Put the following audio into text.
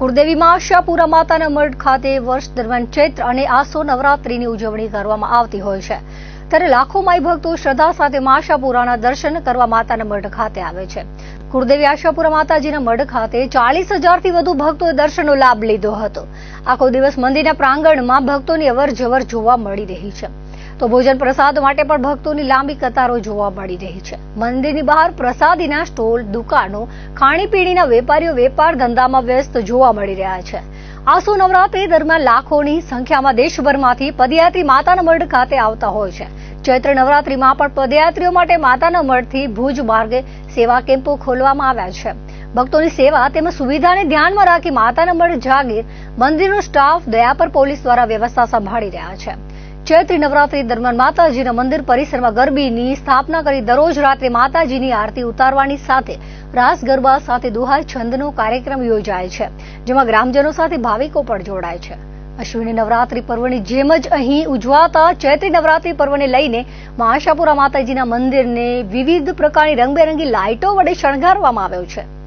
કુળદેવીમાં આશાપુરા માતાના મઢ ખાતે વર્ષ દરમિયાન ચૈત્ર અને આસો નવરાત્રીની ઉજવણી કરવામાં આવતી હોય છે. ત્યારે લાખો માઈ ભક્તો શ્રદ્ધા સાથે આશાપુરાના દર્શન કરવા માતાના મઢ ખાતે આવે છે. કુળદેવી આશાપુરા માતાજીના મઢ ખાતે ચાલીસ હજારથી વધુ ભક્તોએ દર્શનનો લાભ લીધો હતો. આખો દિવસ મંદિરના પ્રાંગણમાં ભક્તોની અવર જવર જોવા મળી રહી છે. તો ભોજન પ્રસાદ માટે પણ ભક્તોની લાંબી કતારો જોવા મળી રહી છે. મંદિરની બહાર પ્રસાદીના સ્ટોલ, દુકાનો, ખાણીપીણીના વેપારીઓ વેપાર ધંધામાં વ્યસ્ત જોવા મળી રહ્યા છે. આસો નવરાત્રી દરમિયાન લાખોની સંખ્યામાં દેશભરમાંથી પદયાત્રી માતાના મઢ ખાતે આવતા હોય છે. ચૈત્ર નવરાત્રીમાં પણ પદયાત્રીઓ માટે માતાના મઢથી ભુજ માર્ગે સેવા કેમ્પો ખોલવામાં આવ્યા છે. ભક્તોની સેવા તેમજ સુવિધાને ધ્યાનમાં રાખી માતાના મઢ જાગીર મંદિરનો સ્ટાફ દયાપર પોલીસ દ્વારા વ્યવસ્થા સંભાળી રહ્યા છે. ચૈત્રી નવરાત્રી દરમિયાન માતાજીના મંદિર પરિસરમાં ગરબીની સ્થાપના કરી દરરોજ રાત્રે માતાજીની આરતી ઉતારવાની સાથે રાસ ગરબા સાથે દુહાર છંદનો કાર્યક્રમ યોજાય છે, જેમાં ગ્રામજનો સાથે ભાવિકો પણ જોડાય છે. અશ્વિની નવરાત્રી પર્વની જેમ જ અહીં ઉજવાતા ચૈત્રી નવરાત્રી પર્વને લઈને મા આશાપુરા માતાજીના મંદિરને વિવિધ પ્રકારની રંગબેરંગી લાઇટો વડે શણગારવામાં આવ્યો છે.